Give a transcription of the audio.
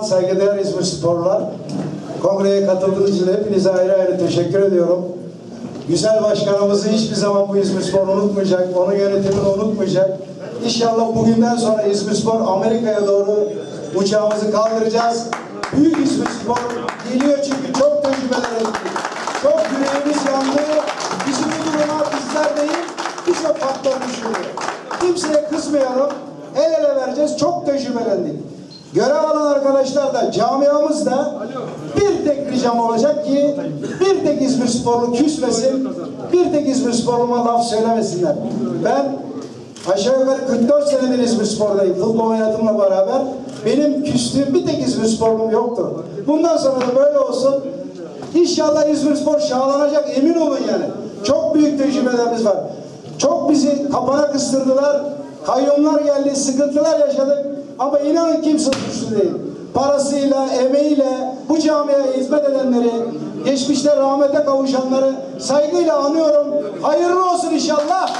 Saygıdeğer İzmir Sporlar, kongreye katıldığınız için hepinize ayrı ayrı teşekkür ediyorum. Güzel başkanımızı hiçbir zaman bu İzmir Spor unutmayacak, onun yönetimini unutmayacak. İnşallah bugünden sonra İzmir Spor Amerika'ya doğru uçağımızı kaldıracağız. Büyük İzmir Spor geliyor çünkü çok tecrübeler. Çok yüreğimiz yandı. Bizim bu duruma bizler değil, birçok faktör düşünüyor. Kimseye kızmayalım, el ele vereceğiz, çok tecrübelendik. Görev alan arkadaşlar da camiamızda bir tek ricam olacak ki bir tek İzmir sporlu küsmesin, bir tek İzmir sporluma laf söylemesinler. Ben aşağı yukarı 44 senedir İzmir spordayım futbol hayatımla beraber. Benim küstüğüm bir tek İzmir sporlum yoktu. Bundan sonra da böyle olsun. İnşallah İzmir spor şahlanacak emin olun yani. Çok büyük tecrübelerimiz var. Çok bizi kapana kıstırdılar. Kayyumlar geldi, sıkıntılar yaşadık. Ama inanın kimse suçlu değil. Parasıyla, emeğiyle bu camiye hizmet edenleri, geçmişte rahmete kavuşanları saygıyla anıyorum. Hayırlı olsun inşallah.